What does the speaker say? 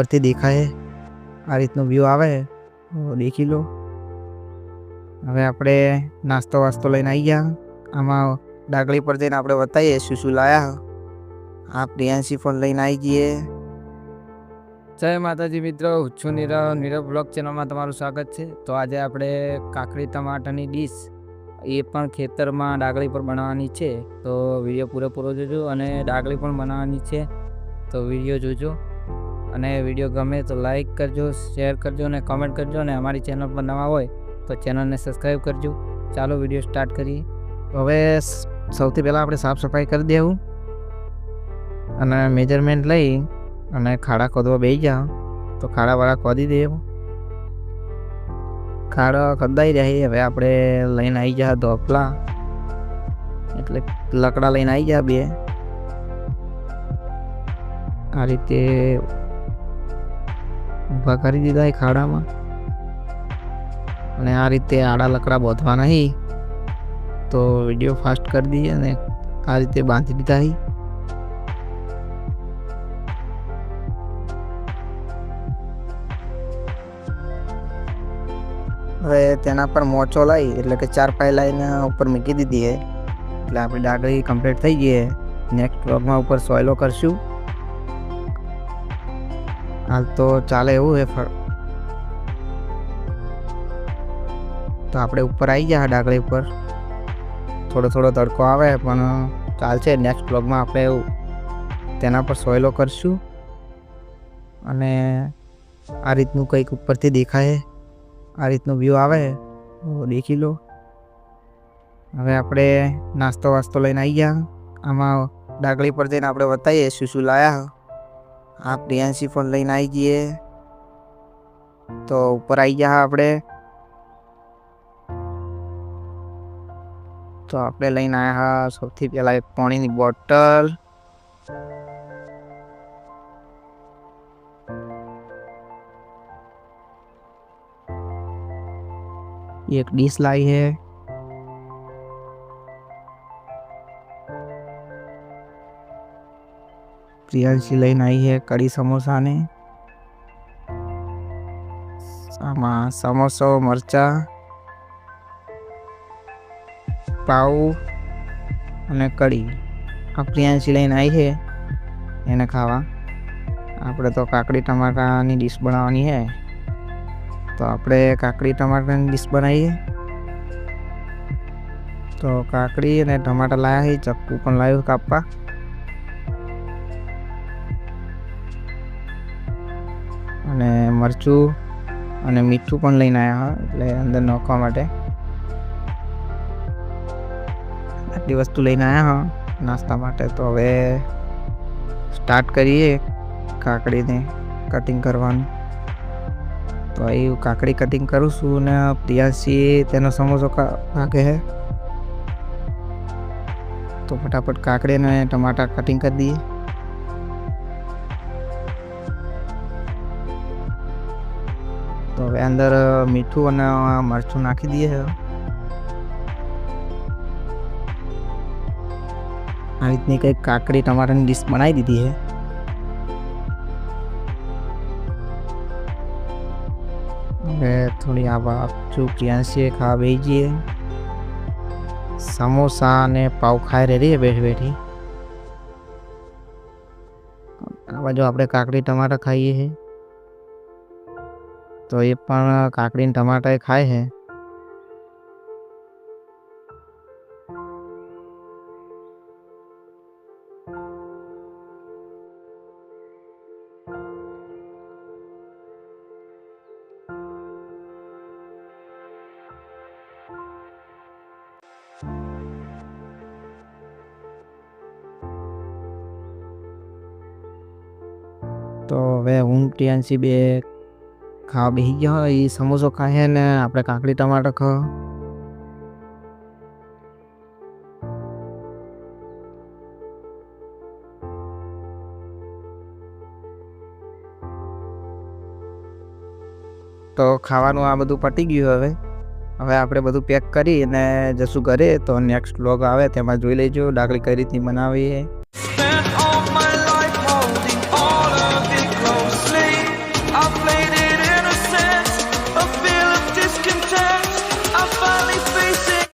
ઉપરથી દેખાય. આ રીતનો વ્યૂ આવે. દેખી લો. હવે આપણે નાસ્તો વાસ્તો લઈને આવી ગયા. આમાં ડાગલી પર જઈને આપણે બતાવીએ શું શું લાયા. આ પ્રિયાંશી ફોન લઈને આવી ગઈએ. જય માતાજી મિત્રો, હું છું નીરવ. નીરવ બ્લોગ ચેનલમાં તમારું સ્વાગત છે. તો આજે આપણે કાકડી ટમાટરની ડીશ એ પણ ખેતરમાં ડાગળી પર બનાવવાની છે. તો વીડિયો પૂરેપૂરો જોજો અને ડાગળી પણ બનાવવાની છે. તો વીડિયો જોજો. અને વીડિયો ગમે તો લાઈક કરજો શેર કરજો અને કમેન્ટ કરજો અને અમારી ચેનલ પર નવા હોય તો ચેનલને સબસ્ક્રાઈબ કરજો. ચાલો વીડિયો સ્ટાર્ટ કરીએ. હવે સૌથી પહેલાં આપણે સાફ સફાઈ કરી દેવું અને મેજરમેન્ટ લઈ અને ખાડા ખોદવા બેસી જાઓ. તો ખાડાવાળા ખોદી દેવું. ખાડા ખોદાઈ જાય હવે આપણે લઈને આવી જા ધોપલા. એટલે લકડા લઈને આવી જા બે. આ રીતે ઊભા કરી દીધા એ ખાડામાં. અને આ રીતે આડા લકડા બોધવા નહીં, તો વીડિયો ફાસ્ટ કરી દઈએ અને આ રીતે બાંધી દીધા હવે તેના પર મોચો લાવી એટલે કે ચાર પાય લાવીને ઉપર મૂકી દીધી એટલે આપણી ડાગરી કમ્પ્લીટ થઈ ગઈ છે નેક્સ્ટ બ્લોગમાં ઉપર સોયલો કરશું. હાલ તો ચાલે એવું ફળ. તો આપણે ઉપર આવી ગયા ડાકડી ઉપર. થોડો થોડો તડકો આવે પણ ચાલશે નેક્સ્ટ બ્લોગમાં આપણે એવું. તેના પર સોયલો કરશું. અને આ રીતનું કંઈક ઉપરથી દેખાય. આ રીતનું વ્યૂ આવે. દેખી લો. હવે આપણે નાસ્તો વાસ્તો લઈને આવી ગયા. આમાં ડાકડી પર જઈને આપણે બતાવીએ શું શું લાયા. આ પ્રિયાંશી ફોન લઈને આવી જઈએ તો ઉપર આવી ગયા આપણે. તો આપણે લઈને આવ્યા હા સૌથી પહેલાં એક પાણીની બોટલ. એક ડીશ લાવી છે પ્રિયાંશી લઈને આવી છે કડી સમોસાને. આમાં સમોસો, મરચા, પાઉ અને કઢી. આ પ્રિયાંશી લઈને આવી છે એને ખાવા. આપણે તો કાકડી ટમાટાની ડીશ બનાવવાની છે. તો આપણે કાકડી ટમાટાની ડીશ બનાવીએ. તો કાકડી અને ટમાટા લાવ્યા છે ચક્કુ પણ લાવ્યું કાપવા. અને મરચું અને મીઠું પણ લઈને આવ્યા એટલે અંદર નાખવા માટે. આટલી વસ્તુ લઈને આવ્યા હા, નાસ્તા માટે. તો હવે સ્ટાર્ટ કરીએ કાકડીને કટિંગ કરવાનું. તો એ કાકડી કટિંગ કરું છું ને પ્રિયાસી તેનો સમોસો ભાગે છે તો ફટાફટ કાકડીને ટમાટા કટિંગ કરી દઈએ. તો હવે અંદર મીઠું અને મરચું નાખી દઈએ હવે આ રીતની કંઈક કાકડી ટમાટાની ડીશ બનાવી દીધી છે હવે થોડી આ આપશું પ્રિયાંશીએ ખાવા બેસી જઈએ સમોસા અને પાવ ખાઈ રહી બેઠી બેઠી આ બાજુ આપણે કાકડી ટમાટા ખાઈએ છીએ તો એ પણ કાકડી ને ટમાટા એ ખાય છે તો હવે હું પ્રિયાંશી બે ખાવા બેસી ગયા એ સમોસો ખાય ને આપણે કાકડી ટમાટર ખાવા. તો ખાવાનું આ બધું પતી ગયું હવે. હવે આપણે બધું પેક કરી અને જશું ઘરે તો નેક્સ્ટ વ્લોગ આવે, તેમાં જોઈ લેજો ડાકડી કઈ રીતની બનાવી